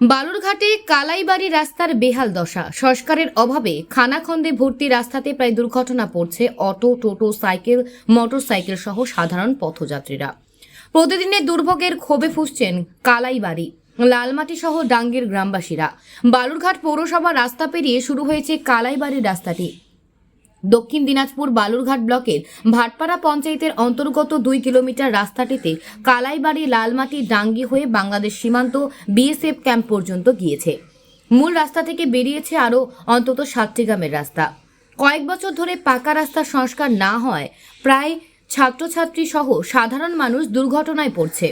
বালুরঘাটে কালাইবাড়ি রাস্তার বেহাল দশা। সংস্কারের অভাবে খানাখন্দে ভর্তি রাস্তাতে প্রায় দুর্ঘটনা পড়ছে অটো, টোটো, সাইকেল, মোটরসাইকেল সহ সাধারণ পথযাত্রীরা। প্রতিদিনের দুর্ভোগের ক্ষোভে ফুসছেন কালাইবাড়ি লালমাটি সহ ডাঙ্গের গ্রামবাসীরা। বালুরঘাট পৌরসভা রাস্তা পেরিয়ে শুরু হয়েছে কালাইবাড়ির রাস্তাটি। দক্ষিণ দিনাজপুর বালুরঘাট ব্লকের ভাটপাড়া পঞ্চায়েতের অন্তর্গত দুই কিলোমিটার রাস্তাটিতে কালাইবাড়ি লালমাটি ডাঙ্গি হয়ে বাংলাদেশ সীমান্ত বিএসএফ ক্যাম্প পর্যন্ত গিয়েছে। মূল রাস্তা থেকে বেরিয়েছে আরও অন্তত সাতটি গ্রামের রাস্তা। কয়েক বছর ধরে পাকা রাস্তার সংস্কার না হয়, প্রায় ছাত্রছাত্রী সহ সাধারণ মানুষ দুর্ঘটনায় পড়ছে।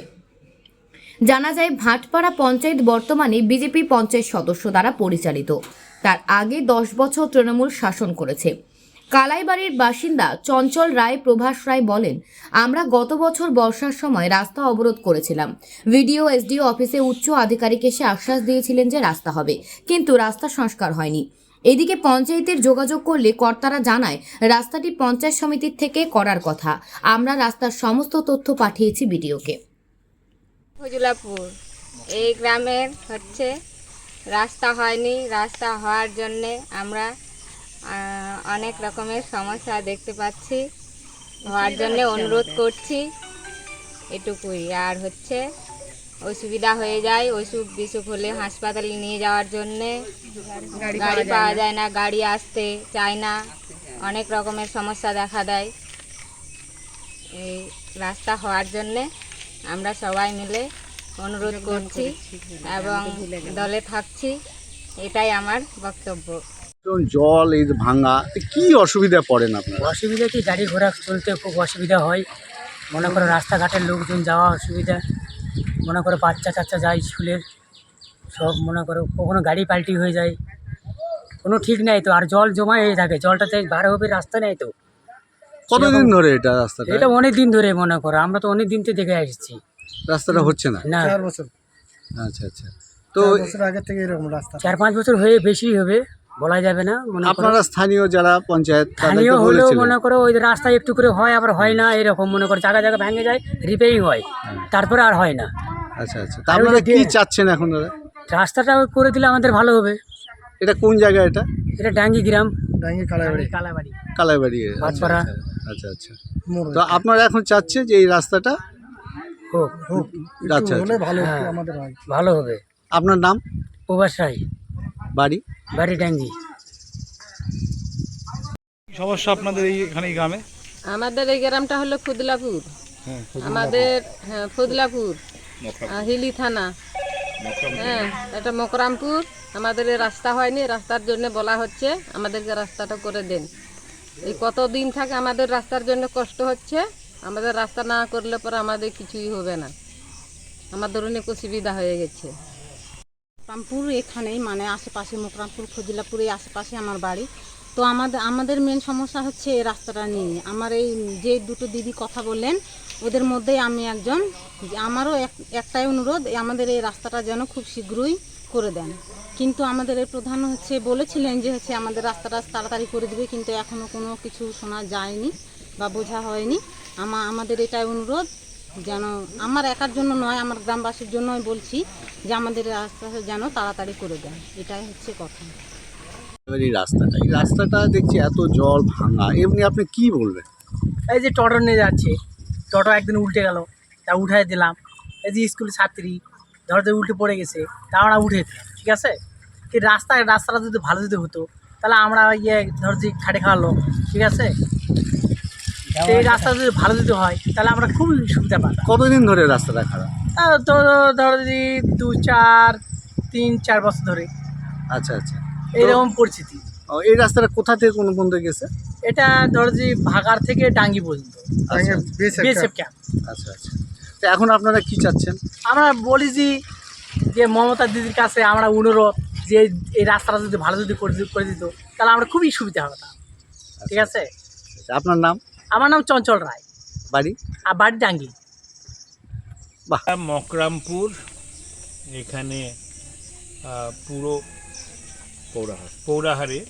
জানা যায়, ভাটপাড়া পঞ্চায়েত বর্তমানে বিজেপি পঞ্চায়েত সদস্য দ্বারা পরিচালিত। তার আগে দশ বছর তৃণমূল শাসন করেছে। কালাইবাড়ির বাসিন্দা চঞ্চল রায়, প্রভাস রায় বলেন, আমরা গত বছর বর্ষার সময় রাস্তা অবরোধ করেছিলাম। ভিডিও এসডিও অফিসে উচ্চ আধিকারিক এসে আশ্বাস দিয়েছিলেন যে রাস্তা হবে, কিন্তু রাস্তা সংস্কার হয়নি। এদিকে পঞ্চায়েতের যোগাযোগ করলে কর্তারা জানায়, রাস্তাটি পঞ্চায়েত সমিতির থেকে করার কথা। আমরা রাস্তার সমস্ত তথ্য পাঠিয়েছি বিডিওকে। এই গ্রামের হচ্ছে, রাস্তা হয়নি। রাস্তা হওয়ার জন্যে আমরা অনেক রকমের সমস্যা দেখতে পাচ্ছি। হওয়ার জন্য অনুরোধ করছি। এটুকুই। আর হচ্ছে অসুবিধা হয়ে যায় অসুখ বিসুখ হলে হাসপাতালে নিয়ে যাওয়ার জন্যে গাড়ি পাওয়া যায় না। গাড়ি আসতে চায় না। অনেক রকমের সমস্যা দেখা দেয়। এই রাস্তা হওয়ার জন্যে আমরা সবাই মিলে অনুরোধ করছি এবং দলে থাকছি। এটাই আমার বক্তব্য। যেমন জল এই ভাঙা কি অসুবিধা পড়েন আপনার? অসুবিধা কি গাড়ি ঘোড়া চলতে খুব অসুবিধা হয়। মনে করো রাস্তাঘাটের লোকজন যাওয়া অসুবিধা। মনে করো বাচ্চা কাচ্চা যায় স্কুলের সব মনে করো কখনো গাড়ি পাল্টি হয়ে যায়। কোনো ঠিক নাই তো আর জল জমা হয়ে থাকে জলটাতে বার হবে রাস্তা নেই তো। কতদিন ধরে এটা রাস্তাটা? এটা অনেক দিন ধরে মনে করো আমরা তো অনেক দিন থেকে দেখে আসছি। রাস্তাটা হচ্ছে না? না। চার বছর। আচ্ছা আচ্ছা। তো আগের থেকে এরকম রাস্তা। চার পাঁচ বছর হয়ে বেশি হবে। বলা যাবে না মনে আপনারা স্থানীয় যারা পঞ্চায়েত স্থানীয় হলেও মনে করো ওই রাস্তা একটু করে হয় আবার হয় না এরকম মনে করো জায়গা জায়গা ভেঙে যায় রিপেয়ারিং হয় তারপরে আর হয় না। আচ্ছা আচ্ছা। আপনারা কি চাচ্ছেন এখন দাদা রাস্তাটা করে দিলে আমাদের ভালো হবে। এটা কোন জায়গা এটা? এটা ডাঙ্গি গ্রাম। ডাঙ্গি কালাবাড়ি কালাবাড়ি কালাইবাড়ি। আচ্ছা আচ্ছা। আচ্ছা তো আপনারা এখন চাচ্ছে যে এই রাস্তাটা হোক। হোক আচ্ছা, আচ্ছা। ভালো হ্যাঁ। আমাদের ভালো হবে। আপনার নাম? প্রবাস রায়। বাড়ি? বাড়ি ডাঙ্গি। সমস্যা আপনাদের এই এখানে গ্রামে? আমাদের এই গ্রামটা হলো ফুদলাপুর আমাদের হ্যাঁ ফুদলাপুর আহ, হিলি থানা। হ্যাঁ এটা মকরামপুর। আমাদের এই রাস্তা হয়নি রাস্তার জন্য বলা হচ্ছে। আমাদেরকে রাস্তাটা করে দেন। এই কতদিন থাকে আমাদের রাস্তার জন্য কষ্ট হচ্ছে আমাদের রাস্তা না করলে পরে আমাদের কিছুই হবে না। আমাদের অনেক অসুবিধা হয়ে গেছে। রামপুর এখানেই মানে আশেপাশে মোকরামপুর ফজিলাপুর এই আশেপাশে আমার বাড়ি। তো আমাদের আমাদের মেন সমস্যা হচ্ছে এই রাস্তাটা নিয়ে। আমার এই যে দুটো দিদি কথা বললেন, ওদের মধ্যেই আমি একজন। আমারও এক- একটাই অনুরোধ, আমাদের এই রাস্তাটা যেন খুব শীঘ্রই করে দেন। কিন্তু আমাদের এই প্রধান হচ্ছে, বলেছিলেন যে হচ্ছে আমাদের রাস্তাটা তাড়াতাড়ি করে দেবে, কিন্তু এখনও কোনো কিছু শোনা যায়নি বা বোঝা হয়নি। আমা, আমাদের এটাই অনুরোধ। যেন আমার একার জন্য নয় আমার গ্রামবাসীর জন্যই বলছি যে আমাদের রাস্তা যেন তাড়াতাড়ি করে দেন। এটাই হচ্ছে কথা। এই রাস্তাটা এই রাস্তাটা দেখছি এত জল ভাঙা এমনি আপনি কি বলবেন? এই যে টোটো নিয়ে যাচ্ছে টোটো একদিন উল্টে গেল তা উঠাই দিলাম। এই যে স্কুল ছাত্রী ধরো যে উল্টে পড়ে গেছে তা আমরা উঠে দিলাম ঠিক আছে? কি রাস্তা রাস্তাটা যদি ভালো যদি হতো তাহলে আমরা ইয়ে ধর যে খাটে খাওয়ালো ঠিক আছে? এই রাস্তা যদি ভালো যদি হয় তাহলে আমরা খুব সুবিধা পাতাম কতদিন ধরে রাস্তাটা খারাপ? তা ধরো যদি দু চার তিন চার বছর ধরে। আচ্ছা আচ্ছা। এইরকম পরিস্থিতি। ও, এই রাস্তাটা কোথা থেকে কোন পর্যন্ত গেছে? এটা ধরো যে ভাগার থেকে ডাঙ্গি পর্যন্ত। আচ্ছা বিএসএফ ক্যাম্প আচ্ছা আচ্ছা। তো এখন আপনারা কি চাচ্ছেন? আমরা বলি যে যে মমতা দিদির কাছে আমরা অনুরোধ যে এই- রাস্তাটা যদি ভালো যদি করে করে দিত তাহলে আমরা খুবই সুবিধা হতাম। ঠিক আছে? আচ্ছা, আপনার নাম? আমার নাম চঞ্চল রায়। বাড়ি? আর বাড়ি ডাঙ্গি মকরামপুর এখানে আহ, পুরো পৌরাহার পৌরাহারে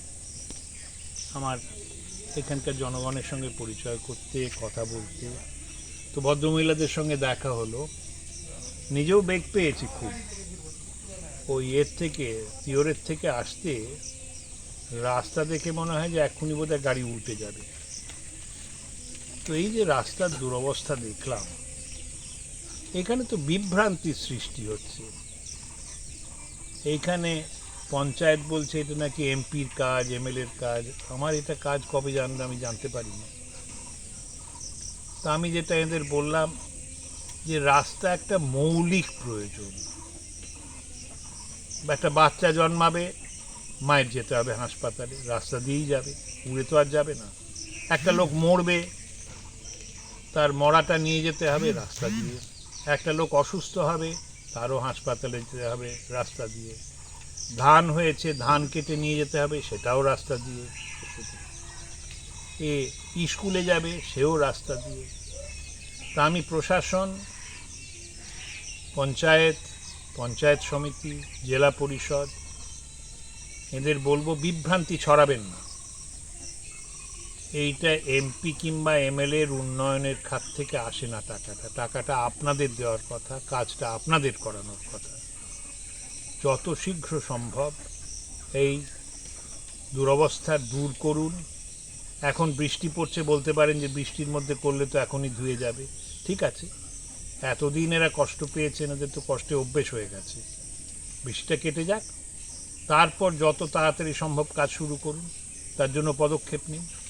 আমার এখানকার জনগণের সঙ্গে পরিচয় করতে কথা বলতে। তো ভদ্রমহিলাদের সঙ্গে দেখা হলো। নিজেও বেগ পেয়েছি খুব। ওই এর থেকে তিওরের থেকে আসতে রাস্তা দেখে মনে হয় যে এক্ষুনি বোধহয় গাড়ি উল্টে যাবে। তো এই যে রাস্তার দুরবস্থা দেখলাম, এখানে তো বিভ্রান্তির সৃষ্টি হচ্ছে। এইখানে পঞ্চায়েত বলছে এটা নাকি এমপির কাজ, এমএলএর কাজ। আমার এটা কাজ কবে জানবে আমি জানতে পারি না তা আমি যেটা এদের বললাম যে রাস্তা একটা মৌলিক প্রয়োজন। একটা বাচ্চা জন্মাবে, মায়ের যেতে হবে হাসপাতালে, রাস্তা দিয়েই যাবে, উড়ে তো আর যাবে না। একটা লোক মরবে তার মরাটা নিয়ে যেতে হবে রাস্তা দিয়ে। একটা লোক অসুস্থ হবে, তারও হাসপাতালে যেতে হবে রাস্তা দিয়ে। ধান হয়েছে, ধান কেটে নিয়ে যেতে হবে, সেটাও রাস্তা দিয়ে। এ স্কুলে যাবে, সেও রাস্তা দিয়ে। তা আমি প্রশাসন, পঞ্চায়েত পঞ্চায়েত সমিতি, জেলা পরিষদ, এদের বলব বিভ্রান্তি ছড়াবেন না। এইটা এমপি কিংবা এমএলএ এর উন্নয়নের খাত থেকে আসে না টাকাটা। টাকাটা আপনাদের দেওয়ার কথা, কাজটা আপনাদের করানোর কথা। যত শীঘ্র সম্ভব এই দুরবস্থা দূর করুন। এখন বৃষ্টি পড়ছে বলতে পারেন যে বৃষ্টির মধ্যে করলে তো এখনই ধুয়ে যাবে। ঠিক আছে? এতদিন এরা কষ্ট পেয়েছেন এদের তো কষ্টে অভ্যেস হয়ে গেছে। বৃষ্টিটা কেটে যাক। তারপর যত তাড়াতাড়ি সম্ভব কাজ শুরু করুন। তার জন্য পদক্ষেপ নিন।